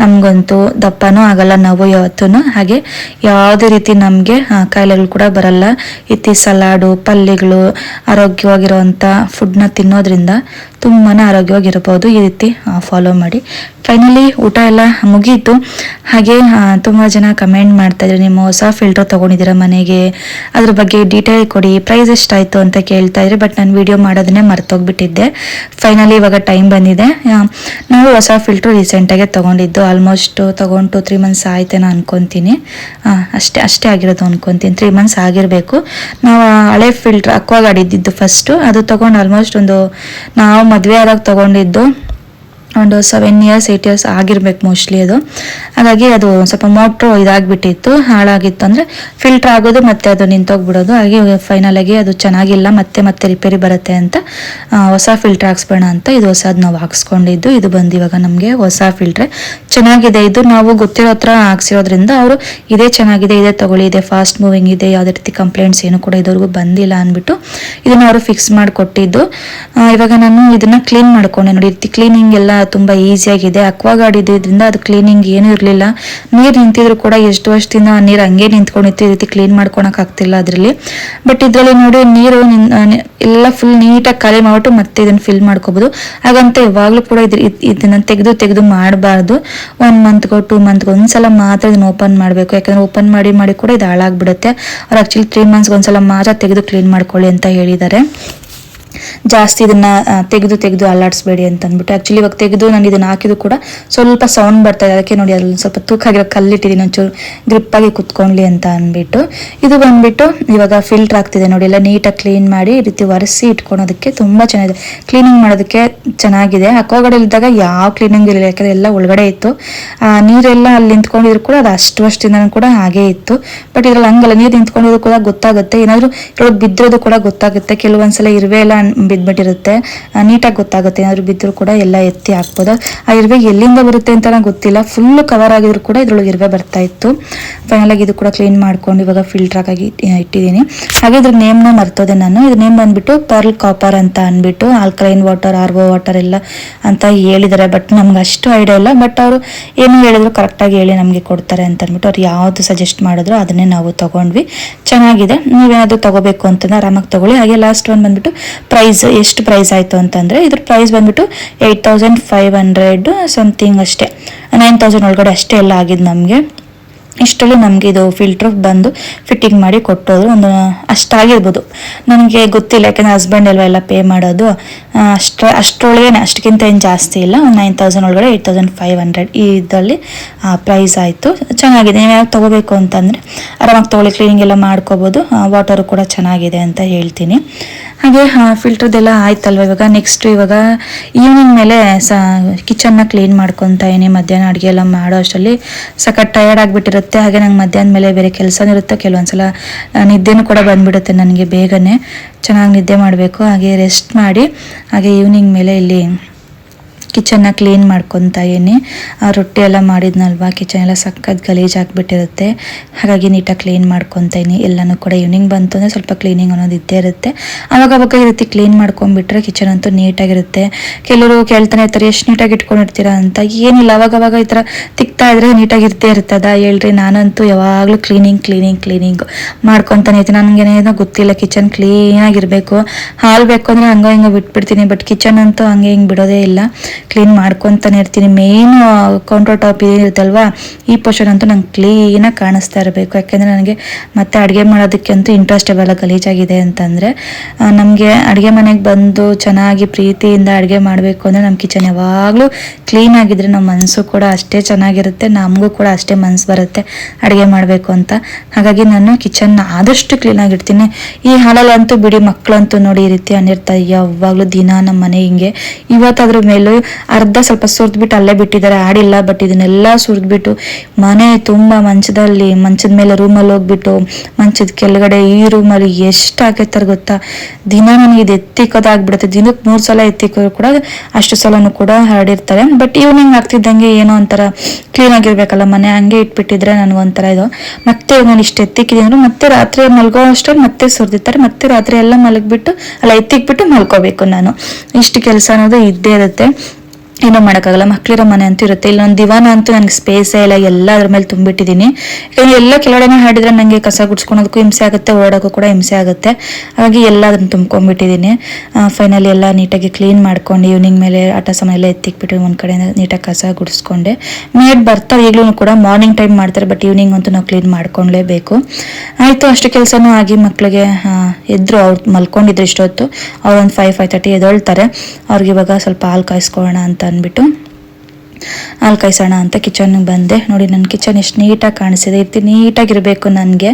ನಮಗಂತೂ ದಪ್ಪನೂ ಆಗಲ್ಲ, ನಾವು ಯಾವತ್ತೂ ಹಾಗೆ ಯಾವುದೇ ರೀತಿ ನಮಗೆ ಕಾಯಿಲೆಗಳು ಕೂಡ ಬರಲ್ಲ. ಇತ್ತಿ ಸಲಾಡು, ಪಲ್ಯಗಳು, ಆರೋಗ್ಯವಾಗಿರುವಂಥ ಫುಡ್ನ ತಿನ್ನೋದ್ರಿಂದ ತುಂಬಾ ಆರೋಗ್ಯವಾಗಿರ್ಬೋದು ಈ ರೀತಿ ಫಾಲೋ ಮಾಡಿ. ಫೈನಲಿ ಊಟ ಎಲ್ಲ ಮುಗೀತು. ಹಾಗೆ ತುಂಬ ಜನ ಕಮೆಂಟ್ ಮಾಡ್ತಾ ಇದ್ರು, ನಿಮ್ಮ ಹೊಸ ಫಿಲ್ಟರ್ ತೊಗೊಂಡಿದ್ದೀರಾ ಮನೆಗೆ? ಅದ್ರ ಬಗ್ಗೆ ಡೀಟೇಲ್ ಕೊಡಿ ಪ್ರೈಸ್ ಎಷ್ಟಾಯಿತು ಅಂತ ಕೇಳ್ತಾ ಇದ್ರಿ ಬಟ್ ನಾನು ವಿಡಿಯೋ ಮಾಡೋದನ್ನೇ ಮರ್ತೋಗ್ಬಿಟ್ಟಿದ್ದೆ. ಫೈನಲಿ ಇವಾಗ ಟೈಮ್ ಬಂದಿದೆ. ನಾವು ಹೊಸ ಫಿಲ್ಟ್ರು ರೀಸೆಂಟಾಗೆ ತೊಗೊಂಡಿದ್ದು ಆಲ್ಮೋಸ್ಟ್ ತೊಗೊಂಡು ತ್ರೀ ಮಂತ್ಸ್ ಆಯ್ತೇನೋ ಅನ್ಕೊತೀನಿ. ಅಷ್ಟೇ ಅಷ್ಟೇ ಆಗಿರೋದು ಅನ್ಕೊತೀನಿ. ತ್ರೀ ಮಂತ್ಸ್ ಆಗಿರಬೇಕು. ನಾವು ಹಳೆ ಫಿಲ್ಟ್ರ್ ಅಕ್ವಾಗಾಡಿದ್ದು ಫಸ್ಟು ಅದು ತೊಗೊಂಡು ಆಲ್ಮೋಸ್ಟ್ ಒಂದು, ನಾವು ಮದುವೆ ಆದಾಗ ತೊಗೊಂಡಿದ್ದು. ಒಂದು ಸೆವೆನ್ ಇಯರ್ಸ್ ಏಯ್ಟ್ ಇಯರ್ಸ್ ಆಗಿರ್ಬೇಕು ಮೋಸ್ಟ್ಲಿ ಅದು. ಹಾಗಾಗಿ ಅದು ಸ್ವಲ್ಪ ಮೋಟ್ರು ಇದಾಗ್ಬಿಟ್ಟಿತ್ತು, ಹಾಳಾಗಿತ್ತು ಅಂದರೆ ಫಿಲ್ಟರ್ ಆಗೋದು ಮತ್ತೆ ಅದು ನಿಂತೋಗ್ಬಿಡೋದು. ಹಾಗೆ ಫೈನಲ್ ಆಗಿ ಅದು ಚೆನ್ನಾಗಿಲ್ಲ, ಮತ್ತೆ ಮತ್ತೆ ರಿಪೇರಿ ಬರುತ್ತೆ ಅಂತ ಹೊಸ ಫಿಲ್ಟರ್ ಹಾಕ್ಸ್ಬೇಡ ಅಂತ ಇದು ಹೊಸದು ನಾವು ಹಾಕ್ಸ್ಕೊಂಡಿದ್ದು. ಇದು ಬಂದು ಇವಾಗ ನಮಗೆ ಹೊಸ ಫಿಲ್ಟ್ರೆ ಚೆನ್ನಾಗಿದೆ. ಇದು ನಾವು ಗೊತ್ತಿರೋ ಹತ್ರ ಹಾಕ್ಸಿರೋದ್ರಿಂದ ಅವರು ಇದೇ ಚೆನ್ನಾಗಿದೆ, ಇದೇ ತಗೊಳ್ಳಿ, ಇದೆ ಫಾಸ್ಟ್ ಮೂವಿಂಗ್ ಇದೆ, ಯಾವುದೇ ರೀತಿ ಕಂಪ್ಲೇಂಟ್ಸ್ ಏನು ಕೂಡ ಇದುವರೆಗೂ ಬಂದಿಲ್ಲ ಅಂದ್ಬಿಟ್ಟು ಇದನ್ನ ಅವರು ಫಿಕ್ಸ್ ಮಾಡಿಕೊಟ್ಟಿದ್ದು. ಇವಾಗ ನಾನು ಇದನ್ನ ಕ್ಲೀನ್ ಮಾಡ್ಕೊಂಡೆ ನೋಡಿ ರೀತಿ ಕ್ಲೀನಿಂಗ್ ಎಲ್ಲ ತುಂಬಾ ಈಸಿಯಾಗಿದೆ ಅಕ್ವಾಗಾರ್ಡ್ ಇದ್ದಿದ್ರಿಂದ ಅದು ಕ್ಲೀನಿಂಗ್ ಏನೂ ಇರಲಿಲ್ಲ. ನೀರು ನಿಂತಿದ್ರು ಕೂಡ ಎಷ್ಟು ವರ್ಷದಿಂದ ನೀರು ಹಂಗೆ ನಿಂತ್ಕೊಂಡಿತ್ತು, ಈ ರೀತಿ ಕ್ಲೀನ್ ಮಾಡ್ಕೊಳಕ್ ಆಗ್ತಿಲ್ಲ ಅದರಲ್ಲಿ. ಬಟ್ ಇದರಲ್ಲಿ ನೋಡಿ ನೀರು ಎಲ್ಲ ಫುಲ್ ನೀಟಾಗಿ ಖಾಲಿ ಮಾಡ್ಬಿಟ್ಟು ಮತ್ತೆ ಇದನ್ನ ಫಿಲ್ ಮಾಡ್ಕೋಬಹುದು ಹಾಗಂತ ಯಾವಾಗಲೂ ಕೂಡ ಇದ್ರ ಇದ್- ಇದನ್ನ ತೆಗೆದು ತೆಗೆದು ಮಾಡಬಾರ್ದು. ಒನ್ ಮಂತ್ಗೋ ಟೂ ಮಂತ್ಗೋ ಒಂದ್ಸಲ ಮಾತ್ರ ಇದನ್ನ ಓಪನ್ ಮಾಡಬೇಕು. ಯಾಕಂದ್ರೆ ಓಪನ್ ಮಾಡಿ ಮಾಡಿ ಕೂಡ ಇದು ಹಾಳಾಗ್ಬಿಡುತ್ತೆ. ಅವ್ರು ಆಕ್ಚುಲಿ ತ್ರೀ ಮಂತ್ಸ್ಗೆ ಒಂದ್ಸಲ ಮಾತ್ರ ತೆಗೆದು ಕ್ಲೀನ್ ಮಾಡ್ಕೊಳ್ಳಿ ಅಂತ ಹೇಳಿದ್ದಾರೆ. ಜಾಸ್ತಿ ಇದನ್ನ ತೆಗೆದು ತೆಗೆದು ಅಲ್ಲಾಡಿಸ್ಬೇಡಿ ಅಂತ ಅಂದ್ಬಿಟ್ಟು ಆಕ್ಚುಲಿ ಇವಾಗ ತೆಗೆದು ನಾನು ಇದನ್ನ ಹಾಕಿದ್ರು ಕೂಡ ಸ್ವಲ್ಪ ಸೌಂಡ್ ಬರ್ತಾ ಇದೆ. ಅದಕ್ಕೆ ನೋಡಿ ಅದ್ರಲ್ಲಿ ಸ್ವಲ್ಪ ತೂಕ ಆಗಿರೋ ಕಲ್ಲಿಟ್ಟಿದ್ದೀನಿ. ಒಂಚೂರು ಗ್ರಿಪ್ ಆಗಿ ಕುತ್ಕೊಳ್ಳಿ ಅಂತ ಅಂದ್ಬಿಟ್ಟು. ಇದು ಬಂದ್ಬಿಟ್ಟು ಇವಾಗ ಫಿಲ್ಟರ್ ಆಗ್ತಿದೆ ನೋಡಿ. ಎಲ್ಲ ನೀಟಾಗಿ ಕ್ಲೀನ್ ಮಾಡಿ ಈ ರೀತಿ ಒರೆಸಿ ಇಟ್ಕೊಳೋದಕ್ಕೆ ತುಂಬಾ ಚೆನ್ನಾಗಿದೆ. ಕ್ಲೀನಿಂಗ್ ಮಾಡೋದಕ್ಕೆ ಚೆನ್ನಾಗಿದೆ. ಅಕ್ವಾಗಡೆ ಇದ್ದಾಗ ಯಾವ ಕ್ಲೀನಿಂಗ್ ಇರಲಿಲ್ಲ. ಯಾಕಂದ್ರೆ ಎಲ್ಲ ಒಳಗಡೆ ಇತ್ತು. ನೀರೆಲ್ಲ ಅಲ್ಲಿ ನಿಂತ್ಕೊಂಡಿದ್ರು ಕೂಡ ಅದು ಅಷ್ಟು ವರ್ಷದಿಂದ ಕೂಡ ಹಾಗೆ ಇತ್ತು. ಬಟ್ ಇದ್ರಲ್ಲಿ ಹಂಗಲ್ಲ. ನೀರು ನಿಂತ್ಕೊಂಡಿದ್ರು ಕೂಡ ಗೊತ್ತಾಗುತ್ತೆ. ಏನಾದ್ರು ಇದ್ರೊಳಗೆ ಬಿದ್ದಿರೋದು ಕೂಡ ಗೊತ್ತಾಗುತ್ತೆ. ಕೆಲವೊಂದ್ಸಲ ಇರುವೆ ಎಲ್ಲ ಬಿದ್ಬಿಟ್ಟಿರುತ್ತೆ. ನೀಟಾಗಿ ಗೊತ್ತಾಗುತ್ತೆ, ಏನಾದ್ರು ಬಿದ್ದರೂ ಕೂಡ ಎಲ್ಲ ಎತ್ತಿ ಹಾಕ್ಬೋದು. ಆ ಇರುವೆ ಎಲ್ಲಿಂದ ಬರುತ್ತೆ ಅಂತ ನಂಗೆ ಗೊತ್ತಿಲ್ಲ. ಫುಲ್ ಕವರ್ ಆಗಿದ್ರು ಕೂಡ ಇದ್ರೊಳಗೆ ಇರುವೆ ಬರ್ತಾ ಇತ್ತು. ಫೈನಲ್ ಆಗಿ ಇದು ಕೂಡ ಕ್ಲೀನ್ ಮಾಡ್ಕೊಂಡು ಇವಾಗ ಫಿಲ್ಟರ್ ಆಗಿ ಇಟ್ಟಿದ್ದೀನಿ. ಹಾಗೆ ಇದ್ರ ನೇಮ್ನ ಮರ್ತೋದೆ ನಾನು. ಇದ್ರ ನೇಮ್ ಬಂದ್ಬಿಟ್ಟು ಪರ್ಲ್ ಕಾಪರ್ ಅಂತ ಅಂದ್ಬಿಟ್ಟು ಆಲ್ಕಲೈನ್ ವಾಟರ್ ಆರ್ವೋ ವಾಟರ್ ಎಲ್ಲ ಅಂತ ಹೇಳಿದ್ದಾರೆ. ಬಟ್ ನಮ್ಗೆ ಅಷ್ಟು ಐಡಿಯಾ ಇಲ್ಲ. ಬಟ್ ಅವರು ಏನು ಹೇಳಿದ್ರು ಕರೆಕ್ಟಾಗಿ ಹೇಳಿ ನಮಗೆ ಕೊಡ್ತಾರೆ ಅಂತ ಅಂದ್ಬಿಟ್ಟು ಅವ್ರು ಯಾವುದು ಸಜೆಸ್ಟ್ ಮಾಡಿದ್ರು ಅದನ್ನೇ ನಾವು ತಗೊಂಡ್ವಿ. ಚೆನ್ನಾಗಿದೆ. ನೀವೇನಾದ್ರು ತಗೋಬೇಕು ಅಂತಂದ್ರೆ ಆರಾಮಾಗಿ ತಗೊಳ್ಳಿ. ಹಾಗೆ ಲಾಸ್ಟ್ ಒನ್ ಬಂದ್ಬಿಟ್ಟು ಪ್ರೈಸ್ ಎಷ್ಟು ಪ್ರೈಸ್ ಆಯಿತು ಅಂತಂದರೆ ಇದ್ರ ಪ್ರೈಸ್ ಬಂದ್ಬಿಟ್ಟು eight thousand five hundred something ಅಷ್ಟೇ. ನೈನ್ ತೌಸಂಡ್ ಒಳಗಡೆ ಅಷ್ಟೇ ಎಲ್ಲ ಆಗಿದ್ದು ನಮಗೆ. ಇಷ್ಟರಲ್ಲಿ ನಮಗೆ ಇದು ಫಿಲ್ಟ್ರ್ ಬಂದು ಫಿಟ್ಟಿಂಗ್ ಮಾಡಿ ಕೊಟ್ಟೋದು ಒಂದು ಅಷ್ಟಾಗಿರ್ಬೋದು ನನಗೆ ಗೊತ್ತಿಲ್ಲ, ಯಾಕಂದರೆ ಹಸ್ಬೆಂಡ್ ಅಲ್ವಾ ಎಲ್ಲ ಪೇ ಮಾಡೋದು. ಆ, ಅಷ್ಟ್ರ ಅಷ್ಟರೊಳಗೆ ಅಷ್ಟಕ್ಕಿಂತ ಏನು ಜಾಸ್ತಿ ಇಲ್ಲ. ಒಂದು ನೈನ್ ತೌಸಂಡ್ ಒಳಗಡೆ ಏಯ್ಟ್ ತೌಸಂಡ್ ಫೈವ್ ಹಂಡ್ರೆಡ್ ಈ ಇದರಲ್ಲಿ ಪ್ರೈಸ್ ಆಯಿತು. ಚೆನ್ನಾಗಿದೆ. ನೀವು ಯಾವಾಗ ತೊಗೋಬೇಕು ಅಂತಂದರೆ ಆರಾಮಾಗಿ ತೊಗೊಳ್ಳಿ. ಕ್ಲೀನಿಂಗ್ ಎಲ್ಲ ಮಾಡ್ಕೋಬೋದು. ವಾಟರು ಕೂಡ ಚೆನ್ನಾಗಿದೆ ಅಂತ ಹೇಳ್ತೀನಿ. ಹಾಗೆ ಫಿಲ್ಟರ್ದೆಲ್ಲ ಆಯ್ತಲ್ವ ಇವಾಗ? ನೆಕ್ಸ್ಟ್ ಇವಾಗ ಈವ್ನಿಂಗ್ ಮೇಲೆ ಸ ಕಿಚನ್ನ ಕ್ಲೀನ್ ಮಾಡ್ಕೊತಾ ಇದೀನಿ ಮಧ್ಯಾಹ್ನ ಅಡುಗೆ ಎಲ್ಲ ಮಾಡೋ ಅಷ್ಟರಲ್ಲಿ ಸಖತ್ ಟಯರ್ಡ್ ಆಗಿಬಿಟ್ಟಿರುತ್ತೆ. ಹಾಗೆ ನಂಗೆ ಮಧ್ಯಾಹ್ನ ಮೇಲೆ ಬೇರೆ ಕೆಲಸನೂ ಇರುತ್ತೆ. ಕೆಲವೊಂದ್ಸಲ ನಿದ್ದೆನೂ ಕೂಡ ಬಂದ್ಬಿಡುತ್ತೆ ನನಗೆ ಬೇಗನೆ. ಚೆನ್ನಾಗಿ ನಿದ್ದೆ ಮಾಡಬೇಕು. ಹಾಗೆ ರೆಸ್ಟ್ ಮಾಡಿ ಹಾಗೆ ಈವ್ನಿಂಗ್ ಮೇಲೆ ಇಲ್ಲಿ ಕಿಚನ್ನ ಕ್ಲೀನ್ ಮಾಡ್ಕೊತಾ ಇದೀನಿ ಆ ರೊಟ್ಟಿ ಎಲ್ಲ ಮಾಡಿದ್ನಲ್ವಾ? ಕಿಚನ್ ಎಲ್ಲ ಸಖತ್ ಗಲೀಜ್ ಆಗಿಬಿಟ್ಟಿರುತ್ತೆ. ಹಾಗಾಗಿ ನೀಟಾಗಿ ಕ್ಲೀನ್ ಮಾಡ್ಕೊತಾ ಇದೀನಿ ಎಲ್ಲನೂ ಕೂಡ ಈವ್ನಿಂಗ್ ಬಂತು ಅಂದರೆ ಸ್ವಲ್ಪ ಕ್ಲೀನಿಂಗ್ ಅನ್ನೋದು ಇದ್ದೇ ಇರುತ್ತೆ. ಅವಾಗ ಅವಾಗ ಈ ರೀತಿ ಕ್ಲೀನ್ ಮಾಡ್ಕೊಂಡ್ಬಿಟ್ರೆ ಕಿಚನ್ ಅಂತೂ ನೀಟಾಗಿರುತ್ತೆ. ಕೆಲವರು ಕೇಳ್ತಾನೆ ಇರ್ತಾರೆ, ಎಷ್ಟು ನೀಟಾಗಿ ಇಟ್ಕೊಂಡಿರ್ತೀರಾ? ಅಂತ. ಏನಿಲ್ಲ, ಅವಾಗ ಅವಾಗ ಈ ಥರ ತಿಕ್ತಾ ಇದ್ರೆ ನೀಟಾಗಿ ಇರ್ತೇ ಇರ್ತದ. ಹೇಳ್ರಿ, ನಾನಂತೂ ಯಾವಾಗಲೂ ಕ್ಲೀನಿಂಗ್ ಕ್ಲೀನಿಂಗ್ ಕ್ಲೀನಿಂಗ್ ಮಾಡ್ಕೊತಾನೆ ಇರ್ತೀನಿ. ನನಗೇನೇನೋ ಗೊತ್ತಿಲ್ಲ ಕಿಚನ್ ಕ್ಲೀನಾಗಿರಬೇಕು ಹಾಲು ಬೇಕು ಅಂದರೆ ಹಂಗೆ ಹಿಂಗೆ ಬಿಟ್ಬಿಡ್ತೀನಿ. ಬಟ್ ಕಿಚನ್ ಅಂತೂ ಹಂಗೆ ಹಿಂಗೆ ಬಿಡೋದೇ ಇಲ್ಲ. ಕ್ಲೀನ್ ಮಾಡ್ಕೊತಾನೆ ಇರ್ತೀನಿ. ಮೇನ್ ಕೌಂಟರ್ ಟಾಪ್ ಇರುತ್ತಲ್ವಾ, ಈ ಪೋರ್ಷನ್ ಅಂತೂ ನಂಗೆ ಕ್ಲೀನಾಗಿ ಕಾಣಿಸ್ತಾ ಇರಬೇಕು. ಯಾಕೆಂದರೆ ನನಗೆ ಮತ್ತೆ ಅಡುಗೆ ಮಾಡೋದಕ್ಕೆ ಅಂತೂ ಇಂಟ್ರೆಸ್ಟ್ ಇರಲ್ಲ ಗಲೀಜಾಗಿದೆ ಅಂತಂದರೆ ನಮಗೆ ಅಡುಗೆ ಮನೆಗೆ ಬಂದು ಚೆನ್ನಾಗಿ ಪ್ರೀತಿಯಿಂದ ಅಡುಗೆ ಮಾಡಬೇಕು ಅಂದರೆ ನಮ್ಮ ಕಿಚನ್ ಯಾವಾಗಲೂ ಕ್ಲೀನ್ ಆಗಿದ್ರೆ ನಮ್ಮ ಮನಸ್ಸು ಕೂಡ ಅಷ್ಟೇ ಚೆನ್ನಾಗಿರುತ್ತೆ, ನಮಗೂ ಕೂಡ ಅಷ್ಟೇ ಮನಸ್ಸು ಬರುತ್ತೆ ಅಡುಗೆ ಮಾಡಬೇಕು ಅಂತ. ಹಾಗಾಗಿ ನಾನು ಕಿಚನ್ನ ಆದಷ್ಟು ಕ್ಲೀನಾಗಿಡ್ತೀನಿ ಈ ಹಾಲಲ್ಲಂತೂ ಬಿಡಿ ಮಕ್ಕಳಂತೂ ನೋಡಿ ಈ ರೀತಿ ಅನ್ನಿರ್ತಾ ಯಾವಾಗಲೂ ದಿನ ನಮ್ಮ ಮನೆ ಹಿಂಗೆ. ಇವತ್ತಾದ್ರ ಮೇಲೂ ಅರ್ಧ ಸ್ವಲ್ಪ ಸುರಿದ್ಬಿಟ್ಟು ಅಲ್ಲೇ ಬಿಟ್ಟಿದ್ದಾರೆ. ಆಡಿಲ್ಲ ಬಟ್ ಇದನ್ನೆಲ್ಲ ಸುರಿದ್ಬಿಟ್ಟು ಮನೆ ತುಂಬ ಮಂಚದಲ್ಲಿ, ಮಂಚದ ಮೇಲೆ ರೂಮಲ್ಲಿ ಹೋಗ್ಬಿಟ್ಟು, ಮಂಚದ ಕೆಳಗಡೆ ಈ ರೂಮಲ್ಲಿ ಎಷ್ಟು ಹಾಕೈತಾರೆ ಗೊತ್ತಾ? ದಿನ ನನಗೆ ಇದು ಎತ್ತಿಕೋದಾಗ್ಬಿಡುತ್ತೆ ದಿನಕ್ಕೆ ಮೂರು ಸಲ ಎತ್ತಿಕ್ಕೋದು ಕೂಡ ಅಷ್ಟು ಸಲನೂ ಕೂಡ ಹರಡಿರ್ತಾರೆ ಬಟ್ ಈವ್ನಿಂಗ್ ಆಗ್ತಿದ್ದಂಗೆ ಏನೋ ಒಂಥರ ಕ್ಲೀನ್ ಆಗಿರ್ಬೇಕಲ್ಲ ಮನೆ, ಹಂಗೆ ಇಟ್ಬಿಟ್ಟಿದ್ರೆ ನನಗೊಂಥರ ಇದು. ಮತ್ತೆ ನಾನು ಇಷ್ಟು ಎತ್ತಿಕ್ಕಿದ್ದೀನಿ ಅಂದ್ರೆ ಮತ್ತೆ ರಾತ್ರಿ ಮಲ್ಗೋ ಅಷ್ಟರಲ್ಲಿ ಮತ್ತೆ ಸುರಿದಿರ್ತಾರೆ, ಮತ್ತೆ ರಾತ್ರಿ ಎಲ್ಲ ಮಲಗಿಬಿಟ್ಟು, ಅಲ್ಲ ಎತ್ತಿಕ್ಬಿಟ್ಟು ಮಲ್ಕೋಬೇಕು ನಾನು. ಇಷ್ಟು ಕೆಲಸ ಅನ್ನೋದು ಇದ್ದೇ ಇರುತ್ತೆ. ಏನೋ ಮಾಡೋಕ್ಕಾಗಲ್ಲ. ಮಕ್ಳಿರೋ ಮನೆ ಅಂತೂ ಇರುತ್ತೆ. ಇಲ್ಲೊಂದು ದಿವಾನ ಅಂತೂ ನನಗೆ ಸ್ಪೇಸೇ ಇಲ್ಲ. ಎಲ್ಲ ಅದ್ರ ಮೇಲೆ ತುಂಬಿಟ್ಟಿದ್ದೀನಿ. ಯಾಕಂದರೆ ಎಲ್ಲ ಕೆಳಗಡೆ ಹಾಡಿದ್ರೆ ನನಗೆ ಕಸ ಗುಡ್ಸ್ಕೊಳೋದಕ್ಕೂ ಹಿಂಸೆ ಆಗುತ್ತೆ ಓಡೋಕ್ಕೂ ಕೂಡ ಹಿಂಸೆ ಆಗುತ್ತೆ. ಹಾಗಾಗಿ ಎಲ್ಲ ಅದನ್ನು ತುಂಬ್ಕೊಂಡ್ಬಿಟ್ಟಿದ್ದೀನಿ. ಫೈನಲಿ ಎಲ್ಲ ನೀಟಾಗಿ ಕ್ಲೀನ್ ಮಾಡ್ಕೊಂಡು ಈವ್ನಿಂಗ್ ಮೇಲೆ ಆಟ ಸಮಯ ಎಲ್ಲ ಎತ್ತಿಕ್ಬಿಟ್ಟು ಒಂದು ಕಡೆಯಿಂದ ನೀಟಾಗಿ ಕಸ ಗುಡಿಸ್ಕೊಂಡೆ. ಮೇಡ್ ಬರ್ತಾರೆ, ಈಗಲೂ ಕೂಡ ಮಾರ್ನಿಂಗ್ ಟೈಮ್ ಮಾಡ್ತಾರೆ ಬಟ್ ಈವ್ನಿಂಗ್ ಅಂತೂ ನಾವು ಕ್ಲೀನ್ ಮಾಡ್ಕೊಳ್ಲೇಬೇಕು. ಆಯಿತು, ಅಷ್ಟು ಕೆಲಸನೂ ಆಗಿ ಮಕ್ಕಳಿಗೆ ಎದ್ರು ಅವ್ರು ಮಲ್ಕೊಂಡಿದ್ರು ಇಷ್ಟೊತ್ತು. ಅವ್ರು ಒಂದು ಫೈವ್ ಫೈವ್ ತರ್ಟಿ ಎದೊಳ್ತಾರೆ ಅವ್ರಿಗೆ ಇವಾಗ ಸ್ವಲ್ಪ ಹಾಲು ಕಾಯಿಸ್ಕೊಳ್ಳೋಣ ಅಂತ ಅಂದ್ಬಿಟ್ಟು ಹಾಲು ಕಾಯಿಸೋಣ ಅಂತ ಕಿಚನ್ಗೆ ಬಂದೆ. ನೋಡಿ ನನ್ನ ಕಿಚನ್ ಎಷ್ಟು ನೀಟಾಗಿ ಕಾಣಿಸಿದೆ. ಇತ್ತು ನೀಟಾಗಿರಬೇಕು ನನಗೆ.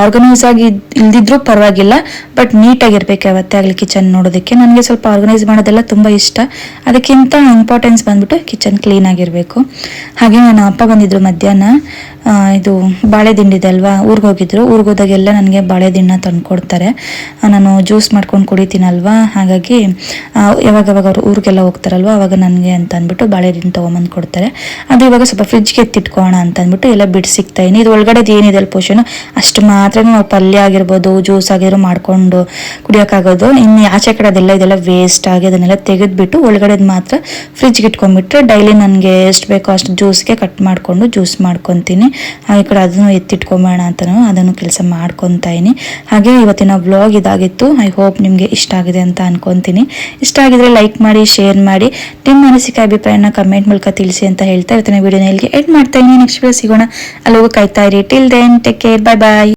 ಆರ್ಗನೈಸ್ ಆಗಿ ಇಲ್ದಿದ್ರೂ ಪರವಾಗಿಲ್ಲ, ಬಟ್ ನೀಟಾಗಿರ್ಬೇಕು ಯಾವತ್ತೇ ಆಗಲಿ ಕಿಚನ್ ನೋಡೋದಕ್ಕೆ. ನನಗೆ ಸ್ವಲ್ಪ ಆರ್ಗನೈಸ್ ಮಾಡೋದೆಲ್ಲ ತುಂಬ ಇಷ್ಟ. ಅದಕ್ಕಿಂತ ಇಂಪಾರ್ಟೆನ್ಸ್ ಬಂದ್ಬಿಟ್ಟು ಕಿಚನ್ ಕ್ಲೀನಾಗಿರಬೇಕು. ಹಾಗೆ ನನ್ನ ಅಪ್ಪ ಬಂದಿದ್ರು ಮಧ್ಯಾಹ್ನ. ಇದು ಬಾಳೆ ದಿಂಡಿದೆ ಅಲ್ವಾ? ಊರಿಗೆ ಹೋಗಿದ್ರು. ಊರಿಗೆ ಹೋದಾಗೆಲ್ಲ ನನಗೆ ಬಾಳೆ ದಿಂಡನ್ನ ತಂದು ಕೊಡ್ತಾರೆ. ನಾನು ಜ್ಯೂಸ್ ಮಾಡ್ಕೊಂಡು ಕುಡಿತೀನಲ್ವಾ ಹಾಗಾಗಿ ಯಾವಾಗವಾಗ ಯಾವಾಗ ಯಾವಾಗ ಅವ್ರು ಊರಿಗೆಲ್ಲ ಹೋಗ್ತಾರಲ್ವ, ಅವಾಗ ನನಗೆ ಅಂತ ಅಂದ್ಬಿಟ್ಟು ಬಾಳೆ ದಿಂಡು ತೊಗೊಂಬಂದು ಕೊಡ್ತಾರೆ. ಅದು ಇವಾಗ ಸ್ವಲ್ಪ ಫ್ರಿಜ್ಗೆ ಎತ್ತಿಟ್ಕೋಣ ಅಂತ ಅಂದ್ಬಿಟ್ಟು ಎಲ್ಲ ಬಿಟ್ಟು ಸಿಗ್ತಾ ಇದೀನಿ ಇದು ಒಳಗಡೆದು ಏನಿದೆ ಅಲ್ಲಿ ಪೋಷನ್ ಅಷ್ಟು ಮಾತ್ರ ನಾವು ಪಲ್ಯ ಆಗಿರ್ಬೋದು, ಜ್ಯೂಸ್ ಆಗಿರೋ ಮಾಡ್ಕೊಂಡು ಕುಡಿಯೋಕ್ಕಾಗೋದು. ಇನ್ನು ಆಚೆ ಕಡೆ ಅದೆಲ್ಲ ಇದೆಲ್ಲ ವೇಸ್ಟ್ ಆಗಿ ಅದನ್ನೆಲ್ಲ ತೆಗೆದುಬಿಟ್ಟು ಒಳಗಡೆದು ಮಾತ್ರ ಫ್ರಿಜ್ಗೆ ಇಟ್ಕೊಂಡ್ಬಿಟ್ರೆ ಡೈಲಿ ನನಗೆ ಎಷ್ಟು ಬೇಕೋ ಅಷ್ಟು ಜ್ಯೂಸ್ಗೆ ಕಟ್ ಮಾಡಿಕೊಂಡು ಜ್ಯೂಸ್ ಮಾಡ್ಕೊತೀನಿ. ಹಾಗೆ ಕಡೆ ಅದನ್ನು ಎತ್ತಿಟ್ಕೊಂಬೋಣ ಅಂತನೂ ಅದನ್ನು ಕೆಲಸ ಮಾಡ್ಕೊತಾ ಹಾಗೆ ಇವತ್ತಿನ ಬ್ಲಾಗ್ ಇದಾಗಿತ್ತು. ಐ ಹೋಪ್ ನಿಮಗೆ ಇಷ್ಟ ಆಗಿದೆ ಅಂತ ಅನ್ಕೊಂತೀನಿ. ಇಷ್ಟ ಆಗಿದ್ರೆ ಲೈಕ್ ಮಾಡಿ ಶೇರ್ ಮಾಡಿ. ನಿಮ್ಮ ಅನಿಸಿಕೆ, ಅಭಿಪ್ರಾಯನ ಕಮೆಂಟ್ ಮೂಲಕ ತಿಳಿಸಿ ಅಂತ ಹೇಳ್ತಾ ಇವತ್ತಿನ ವಿಡಿಯೋನ ಇಲ್ಲಿಗೆ ಎಡ್ ಮಾಡ್ತಾ ನೆಕ್ಸ್ಟ್ ವಿಡಿಯೋ ಸಿಗೋಣ. ಅಲ್ಲಿಗೂ ಕಾಯ್ತಾ ಇರಿ. Till then take care bye bye